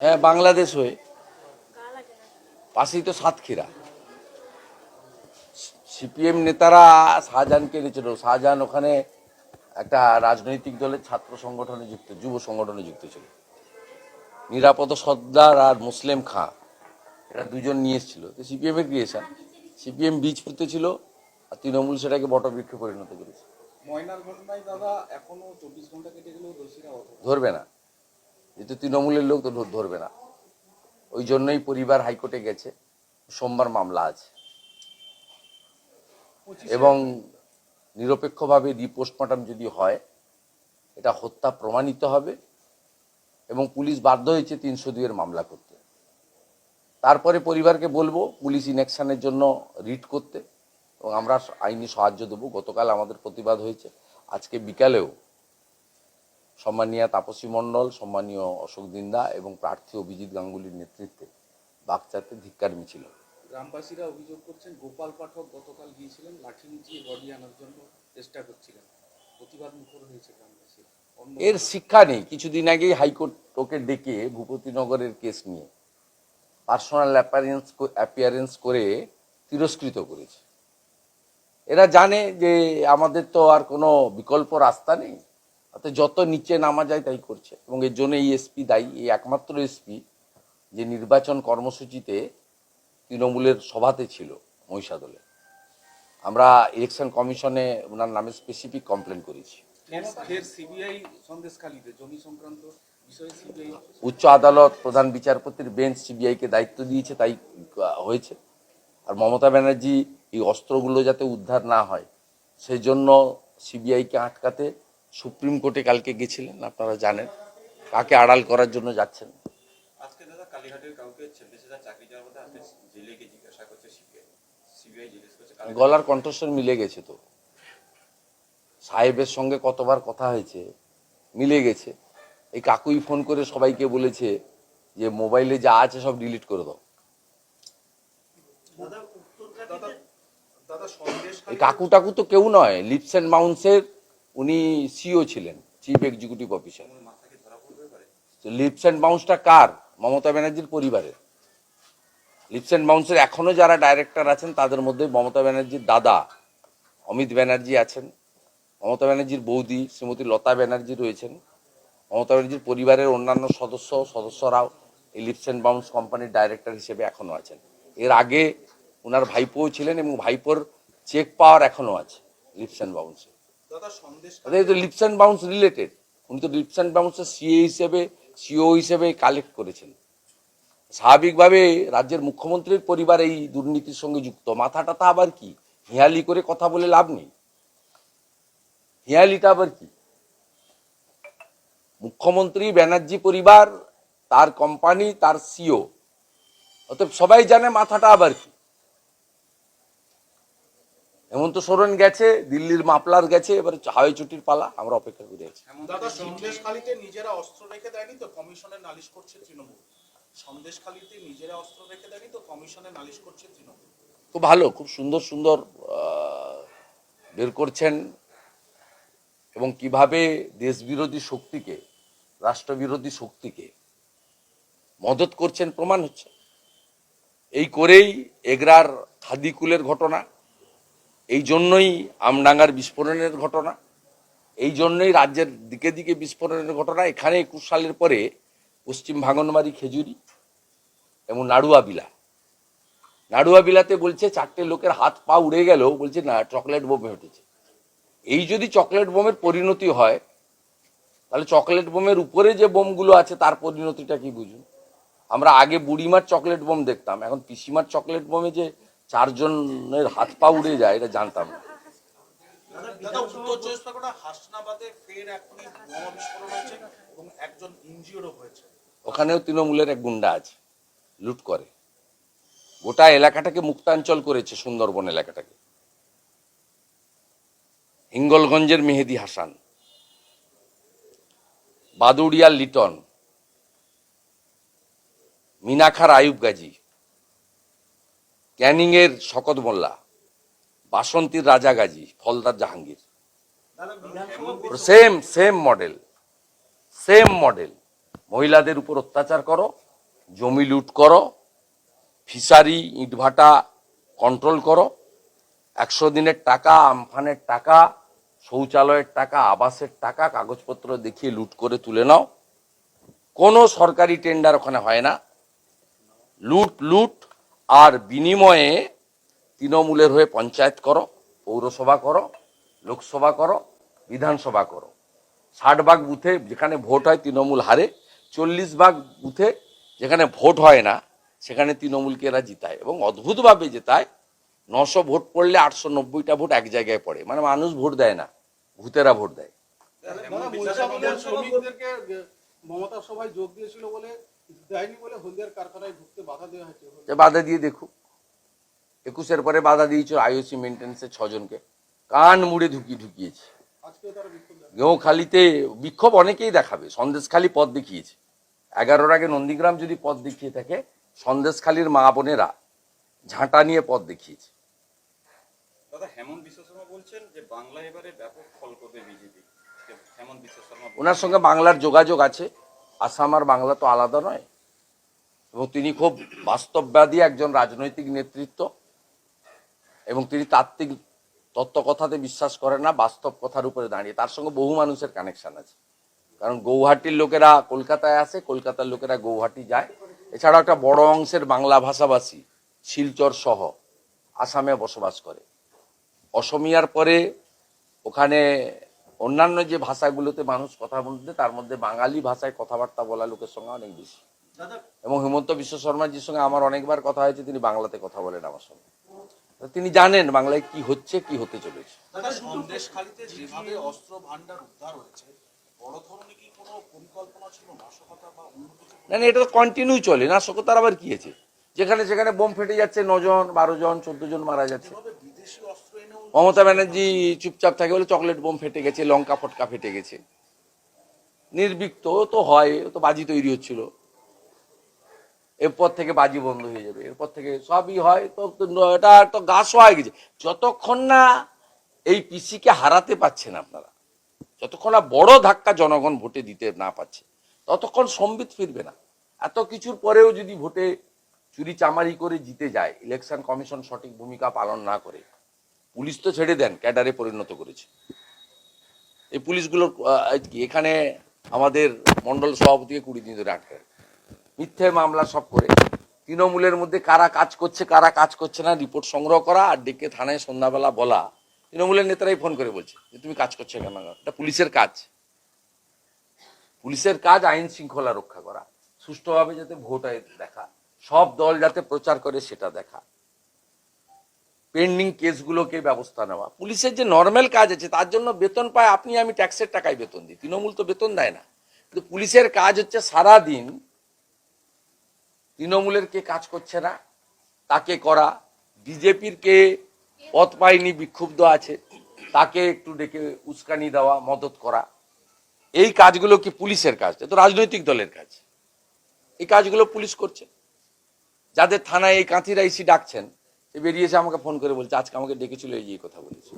হ্যাঁ বাংলাদেশ হয়ে। পাশেই তো সাতক্ষীরা। সিপিএম নেতারা শাহজাহানকে এনেছিল। শাহজাহান ওখানে একটা রাজনৈতিক দলের ছাত্র সংগঠনে যুক্ত যুব সংগঠনে যুক্ত ছিল। নিরাপদ সর্দার আর মুসলিম খাঁ এরা দুজন নিয়ে এসেছিল। তো সিপিএম এর ক্রিয়েশন সিপিএম বীজ পুঁতে ছিল আর তৃণমূল সেটাকে বটবৃক্ষ পরিণত করেছে। ধরবে না। যেহেতু তৃণমূলের লোক তো ধর- ধরবে না। ওই জন্যই পরিবার হাইকোর্টে গেছে। সোমবার মামলা আছে। এবং নিরপেক্ষভাবে রিপোস্টমর্টম যদি হয় এটা হত্যা প্রমাণিত হবে এবং পুলিশ বাধ্য হয়েছে তিনশো দুইয়ের মামলা করতে। তারপরে পরিবারকে বলব পুলিশ ইনেকশানের জন্য রিট করতে এবং আমরা আইনি সাহায্য দেবো। গতকাল আমাদের প্রতিবাদ হয়েছে। আজকে বিকালেও সম্মানীয় তাপসী মণ্ডল সম্মানীয় অশোক দিন্দা এবং প্রার্থী অভিজিৎ গাঙ্গুলির নেতৃত্বে বাগচাতে ধিক্কার মিছিল। গ্রামবাসীরা অভিযোগ করছেন গোপাল পাঠক গতকাল গিয়েছিলেন লাঠি মিটিয়ে বডি আনার জন্য চেষ্টা করছিলেন। প্রতিবাদ মুখর হয়েছে গ্রামবাসীরা। এর শিক্ষা নেই। কিছুদিন আগেই হাইকোর্ট ওকে ডেকে ভূপতিনগরের কেস নিয়ে পার্সোনাল অ্যাপিয়ারেন্স অ্যাপিয়ারেন্স করে তিরস্কৃত করেছে। এরা জানে যে আমাদের তো আর কোনো বিকল্প রাস্তা নেই। অর্থাৎ যত নিচে নামা যায় তাই করছে। এবং এর জন্য এই এসপি দায়ী এই একমাত্র এসপি যে নির্বাচন কর্মসূচিতে তৃণমূলের সভাতে ছিল মহিষাদলে আমরা ইলেকশন কমিশনে ওনার নামে স্পেসিফিক কমপ্লেন করেছি। উচ্চ আদালত প্রধান বিচারপতির বেঞ্চ সিবিআইকে দায়িত্ব দিয়েছে তাই হয়েছে। আর মমতা ব্যানার্জি এই অস্ত্রগুলো যাতে উদ্ধার না হয় সেজন্য সিবিআইকে আটকাতে সুপ্রিম কোর্টে কালকে গেছিলেন আপনারা জানেন। কাকে আড়াল করার জন্য যাচ্ছেন? গলার কণ্ঠস্বর মিলে গেছে তো। সাহেবের সঙ্গে কতবার কথা হয়েছে মিলে গেছে। এই কাকুই ফোন করে সবাইকে বলেছে যে মোবাইলে যা আছে সব ডিলিট করে দাও। এই কাকু টাকু তো কেউ নয় লিপস অ্যান্ড মাউন্সের উনি সিও ছিলেন chief executive officer Leaps and মাউন্সটা কার? মমতা ব্যানার্জির পরিবারের। লিপস অ্যান্ড মাউন্সের এখনও যারা ডাইরেক্টর আছেন, তাদের মধ্যে মমতা ব্যানার্জির দাদা অমিত ব্যানার্জি আছেন, মমতা ব্যানার্জির বৌদি শ্রীমতী লতা ব্যানার্জি রয়েছেন, মমতা ব্যানার্জির পরিবারের অন্যান্য সদস্য সদস্যরাও এই লিপস অ্যান্ড বাউন্স কোম্পানির ডাইরেক্টর হিসেবে এখনও আছেন। এর আগে ওনার ভাইপোও ছিলেন এবং ভাইপোর চেক পাওয়ার এখনও আছে লিপস অ্যান্ড বাউন্সে তো লিপস অ্যান্ড বাউন্স রিলেটেড। উনি তো লিপস অ্যান্ড বাউন্সের সিএ হিসেবে সিও হিসেবে কালেক্ট করেছেন। স্বাভাবিকভাবে রাজ্যের মুখ্যমন্ত্রীর পরিবার এই দুর্নীতির সঙ্গে যুক্ত। মাথাটা তা আবার কি? হিয়ালি করে কথা বলে লাভ নেই। হিয়ালিটা আবার কি? মুখ্যমন্ত্রী ব্যানার্জি পরিবার তার কোম্পানি তার সিও অতএব সবাই জানে মাথাটা আবার কি? হেমন্ত সোরেন গেছে দিল্লির মাপলার গেছে এবারে হাওয়াই ছুটির পালা আমরা অপেক্ষা করে আছি। দাদা সন্দেশখালীতে নিজেরা অস্ত্র রেখে দেয়নি তো? কমিশনে নালিশ করছে তৃণমূল। সন্দেশখালীতে নিজেরা অস্ত্র রেখে দেয়নি তো? কমিশনে নালিশ করছে তৃণমূল। খুব ভালো খুব সুন্দর সুন্দর বের করছেন। এবং কীভাবে দেশবিরোধী শক্তিকে রাষ্ট্রবিরোধী শক্তিকে মদত করছেন প্রমাণ হচ্ছে। এই করেই এগরার খাদিকুলের ঘটনা। এই জন্যই আমডাঙ্গার বিস্ফোরণের ঘটনা, এই জন্যই রাজ্যের দিকে দিকে বিস্ফোরণের ঘটনা। এখানে একুশ সালের পরে পশ্চিম ভাঙনবাড়ি খেজুরি এবং নাড়ুয়া বিলা। নাড়ুয়া বিলাতে বলছে চারটে লোকের হাত পা উড়ে গেল বলছে, না, চকলেট বোম ঘটেছে এই যদি চকলেট বোমের পরিণতি হয়, তাহলে চকলেট বোমের উপরে যে বোমগুলো আছে, তার পরিণতিটা কি বুঝুন? আমরা আগে বুড়িমার চকলেট বোম দেখতাম, এখন পিসিমার চকলেট বোমে যে চারজনের হাত পা উড়ে যায় এটা জানতাম। না ওখানেও তৃণমূলের এক গুন্ডা আছে লুট করে। গোটা এলাকাটাকে মুক্তাঞ্চল করেছে সুন্দরবন এলাকাটাকে। হিঙ্গলগঞ্জের মেহেদি হাসান বাদুড়িয়ার লিটন মিনাখার আয়ুব গাজী ক্যানিংয়ের শকত মোল্লা বাসন্তীর Raja Gazi ফলদার Jahangir. Same same model same model মহিলাদের উপর অত্যাচার করো জমি লুট করো ফিশারি ইটভাটা কন্ট্রোল করো একশো দিনের টাকা আমফানের টাকা শৌচালয়ের টাকা আবাসের টাকা কাগজপত্র দেখিয়ে লুট করে তুলে নাও। কোনো সরকারি টেন্ডার ওখানে হয় না। লুট লুট আর বিনিময়ে তৃণমূলের হয়ে পঞ্চায়েত করো, পৌরসভা করো, লোকসভা করো, বিধানসভা করো। ষাট ভাগ বুথে যেখানে ভোট হয় তৃণমূল হারে, চল্লিশ ভাগ বুথে যেখানে ভোট হয় না, সেখানে তৃণমূলকে এরা জিতায় এবং অদ্ভুতভাবে জেতায়। নশো ভোট পড়লে আটশো নব্বইটা ভোট এক জায়গায় পড়ে। মানে মানুষ ভোট দেয় না, ভূতেরা ভোট দেয়। মমতা সভায় যোগ দিয়েছিল বলে বাধা দিয়ে দেখুক একুশের পরে বাধা দিয়েছিল আইওসি মেনটেন্সের ছজনকে। কান মুড়ে ঢুকিয়ে ঢুকিয়েছে। বিক্ষোভ অনেকেই দেখাবে সন্দেশখালি পথ দেখিয়েছে। এগারোর আগে নন্দীগ্রাম যদি পথ দেখিয়ে থাকে সন্দেশখালির মা বোনেরা ঝাঁটা নিয়ে পথ দেখিয়েছে। দাদা হেমন্ত বিশ্ব শর্মা বলছেন যে বাংলা এবারে ব্যাপক ফল করবে বিজেপি। হেমন্ত বিশ্ব শর্মা ওনার সঙ্গে বাংলার যোগাযোগ আছে। আসাম আর বাংলা তো আলাদা নয়। এবং তিনি খুব বাস্তববাদী একজন রাজনৈতিক নেতৃত্ব। এবং তিনি তাত্ত্বিক তত্ত্ব কথাতে বিশ্বাস করেন না, বাস্তব কথার উপরে দাঁড়িয়ে। তার সঙ্গে বহু মানুষের কানেকশন আছে। কারণ গৌহাটির লোকেরা কলকাতায় আসে, কলকাতার লোকেরা গৌহাটি যায়। এছাড়াও একটা বড় অংশের বাংলা ভাষাভাষী, শিলচর সহ, আসামে বসবাস করে। অসমিয়ার পরে ওখানে অন্যান্য যে ভাষাগুলোতে মানুষ কথা বলতে তার মধ্যে বাঙালি ভাষায় কথাবার্তা বলা লোকের সঙ্গে অনেক বেশি। এবং হেমন্ত বিশ্ব শর্মাজির সঙ্গে আমার অনেকবার কথা হয়েছে তিনি বাংলাতে কথা বলেন আমার সঙ্গে। তিনি জানেন বাংলায় কি হচ্ছে কি হতে চলেছে। যেভাবে অস্ত্র ভান্ডার উদ্ধার হয়েছে না না এটা তো কন্টিনিউ চলে। না শোকতার আবার কি আছে? যেখানে যেখানে বোম ফেটে যাচ্ছে নজন বারো জন চোদ্দ জন মারা যাচ্ছে। মমতা ব্যানার্জি চুপচাপ থাকে বলে চকলেট বোম ফেটে গেছে, লঙ্কা ফটকা ফেটে গেছে। নির্বিক্ত তো হয় তো বাজি তৈরি হচ্ছিল। এরপর থেকে বাজি বন্ধ হয়ে যাবে। এরপর থেকে সবই হয়, তো এটা তো গাছ হয়ে গেছে। যতক্ষণ না এই পিসিকে হারাতে পাচ্ছেন আপনারা, যতক্ষণ না বড় ধাক্কা জনগণ ভোটে দিতে না পাচ্ছে ততক্ষণ সম্বিত ফিরবে না। এত কিছুর পরেও যদি ভোটে চুরি চামারি করে জিতে যায়, ইলেকশন কমিশন সঠিক ভূমিকা পালন না করে পুলিশ তো ছেড়ে দেন, ক্যাডারে পরিণত করেছে। এই পুলিশগুলোর এখানে আমাদের মন্ডল সভাপতিকে কুড়ি দিন ধরে আটকে। মিথ্যে মামলা সব করে। তৃণমূলের মধ্যে কারা কাজ করছে, কারা কাজ করছে না, রিপোর্ট সংগ্রহ করা আর ডেকে থানায় সন্ধ্যাবেলা বলা। তৃণমূলের নেতারাই ফোন করে বলছে যে, তুমি কাজ করছ কেন? এটা পুলিশের কাজ। পুলিশের কাজ আইন শৃঙ্খলা রক্ষা করা। সুষ্ঠুভাবে যাতে ভোট দেখা। সব দল যাতে প্রচার করে সেটা দেখা। পেন্ডিং কেসগুলোকে ব্যবস্থা নেওয়া। পুলিশের যে নর্মাল কাজ আছে, তার জন্য বেতন পায়, আপনি আমি ট্যাক্সের টাকায় বেতন দিই। তৃণমূল তো বেতন দেয় না। কিন্তু পুলিশের কাজ হচ্ছে সারা দিন তৃণমূলের কে কাজ করছে না, তাকে করা। বিজেপির কে পথ পায়নি, বিক্ষুব্ধ আছে, তাকে একটু ডেকে উস্কানি দেওয়া, মদত করা। এই কাজগুলো কি পুলিশের কাজ? তো রাজনৈতিক দলের কাজ। এই কাজগুলো পুলিশ করছে। যাদের থানায় এই কাঁথিরা আইসি ডাকছেন বেরিয়েছে আমাকে ফোন করে বলছে আজকে আমাকে ডেকেছিল এই যে কথা বলেছে।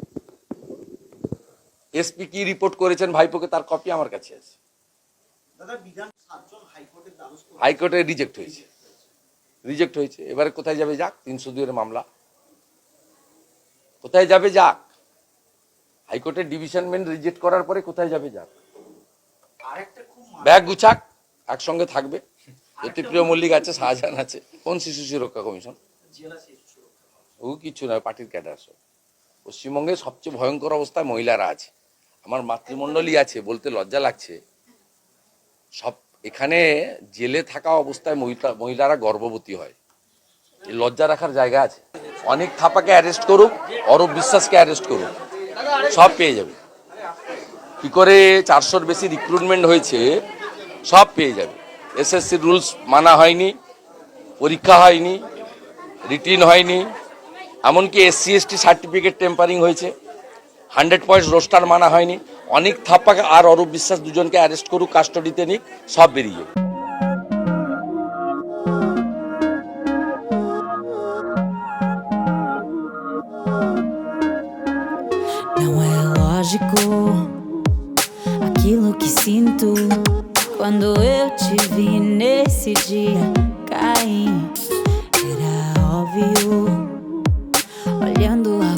এসপি কি রিপোর্ট করেছেন ভাইপোকে? তার কপি আমার কাছে আছে। হাইকোর্টে রিজেক্ট হয়েছে। রিজেক্ট হয়েছে। এবারে কোথায় যাবে যাক? তিনশো দুইয়ের মামলা। কোথায় যাবে যাক? হাইকোর্টের ডিভিশন বেঞ্চ রিজেক্ট করার পরে কোথায় যাবে যাক? ব্যাগ গুছাক একসঙ্গে থাকবে। জ্যোতিপ্রিয় মল্লিক আছে শাহজাহান আছে। কোন শিশু সুরক্ষা কমিশন? ও কিছু নয়, পার্টির ক্যাডার সব। পশ্চিমবঙ্গে সবচেয়ে ভয়ঙ্কর অবস্থায় মহিলারা আছে। আমার মাতৃমণ্ডলী আছে, বলতে লজ্জা লাগছে। সব এখানে জেলে থাকা অবস্থায় মহিলা, মহিলারা গর্ভবতী হয়। লজ্জা রাখার জায়গা আছে। অনেক থাপাকে অ্যারেস্ট করুক, অরূপ বিশ্বাসকে অ্যারেস্ট করুক, সব পেয়ে যাবে। কি করে চারশোর বেশি রিক্রুটমেন্ট হয়েছে, সব পেয়ে যাবে। এসএসসি রুলস মানা হয়নি, পরীক্ষা হয়নি রিটিন হয়নি। এমনকি S SC, ST certificate tampering হয়েছে হান্ড্রেড পয়েন্ট রোস্টার মানা হয়নি অনেক থাপ্পা আর অরূপ বিশ্বাস দুজনকে অ্যারেস্ট করুক, কাস্টডিতে নিক, সব বেরিয়ে aquilo que sinto quando eu te vi nesse dia. cair. Era óbvio.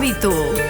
পড়ে